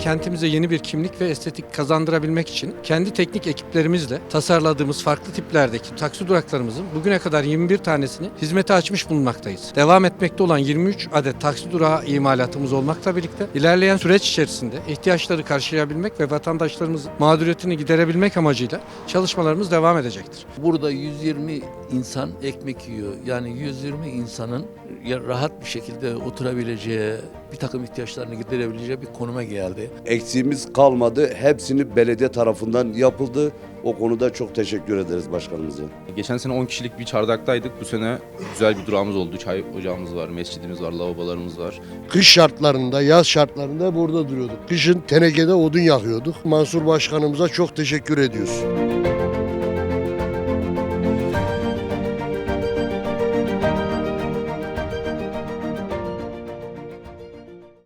kentimize yeni bir kimlik ve estetik kazandırabilmek için kendi teknik ekiplerimizle tasarladığımız farklı tiplerdeki taksi duraklarımızın bugüne kadar 21 tanesini hizmete açmış bulunmaktayız. Devam etmekte olan 23 adet taksi durağı imalatımız olmakla birlikte ilerleyen süreç içerisinde ihtiyaçları karşılayabilmek ve vatandaşlarımızın mağduriyetini giderebilmek amacıyla çalışmalarımız devam edecektir. Burada 120 insan ekmek yiyor. Yani 120 insanın rahat bir şekilde oturabileceği, bir takım ihtiyaçlarını giderebileceği bir konuma geldi. Eksiğimiz kalmadı. Hepsini belediye tarafından yapıldı. O konuda çok teşekkür ederiz başkanımıza. Geçen sene 10 kişilik bir çardaktaydık. Bu sene güzel bir durağımız oldu. Çay ocağımız var, mescidimiz var, lavabolarımız var. Kış şartlarında, yaz şartlarında burada duruyorduk. Kışın tenekede odun yakıyorduk. Mansur Başkanımıza çok teşekkür ediyoruz.